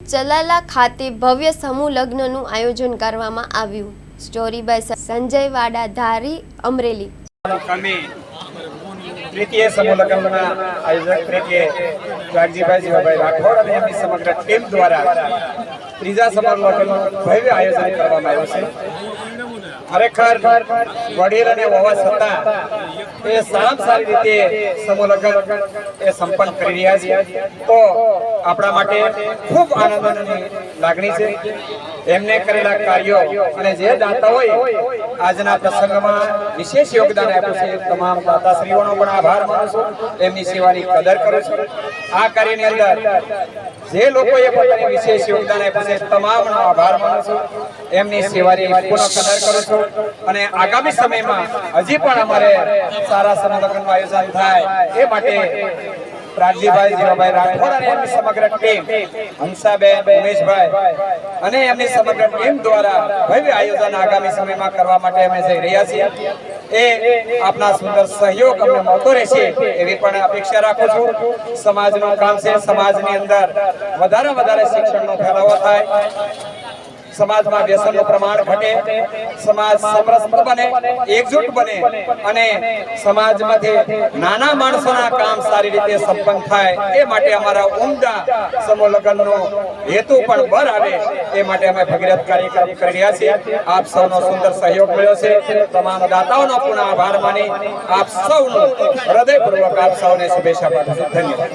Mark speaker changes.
Speaker 1: ચલાલા ખાતે ભવ્ય સમૂહ લગ્નનું આયોજન કરવામાં આવ્યું. સ્ટોરી બાય સંજય વાડા, ધારી, અમરેલી.
Speaker 2: અમે તૃતીય સમૂહ લગ્નના આયોજક તરીકે રાગજીભાઈ જીવાભાઈ રાઠોડ અને એમની સમગ્ર ટીમ દ્વારા ત્રીજા સમૂહ લગ્નનું ભવ્ય આયોજન કરવામાં આવ્યું છે. ખરેખર વડીલ અને હોવા છતાં એ સામ સારી રીતે સમૂહલગ્ન એ સંપન્ન કરી રહ્યા છે. તો આપણા માટે ખૂબ આનંદની લાગણી છે. એમને કરેલા કાર્યો અને જે દાતા હોય આજના પ્રસંગમાં વિશેષ યોગદાન આપ્યું છે. તમામ દાતાશ્રીઓનો પણ આભાર માનું છું. એમની સેવાની કદર કરું છું. આ કાર્યની અંદર જે લોકોએ પોતાની વિશેષ યોગદાન આપ્યું છે, તમામનો આભાર માનું છું. એમની સેવાની કદર કરું છું. અને આગામી સમયમાં હજી પણ અમારે સારા સમલગ્નનું આયોજન થાય એ માટે રાજીભાઈ જીવાભાઈ રાઠોડ અને સમગ્ર ટીમ, હંસાબેન, ઉમેશભાઈ અને એમની સમગ્ર ટીમ દ્વારા ભવ્ય આયોજન આગામી સમયમાં કરવા માટે અમે જઈ રહ્યા છીએ. એ આપના સુંદર સહયોગ અમને મળતો રહેશે એવી પણ અપેક્ષા રાખું છું. સમાજનું કામ છે, સમાજની અંદર વધારે વધારે શિક્ષણનો ફેલાવો થાય. સમાજમાં વ્યસનનું પ્રમાણ ઘટે, સમાજ સમરસ બને, એકજૂટ બને અને સમાજમાંથી નાના માણસોના કામ સારી રીતે સંપન્ન થાય, એ માટે અમારા ઉમદા સમૂહ લગ્નનો હેતુ પણ બર આવે, એ માટે અમે ભગીરથ કાર્યક્રમ કરી રહ્યા છીએ. આપ સૌનો સુંદર સહયોગ મળ્યો છે. તમામ દાતાઓનો પુનઃ આભાર માની આપ સૌનું હૃદયપૂર્વક આપ સૌને શુભેચ્છા પાઠવું ધન્યવાદ.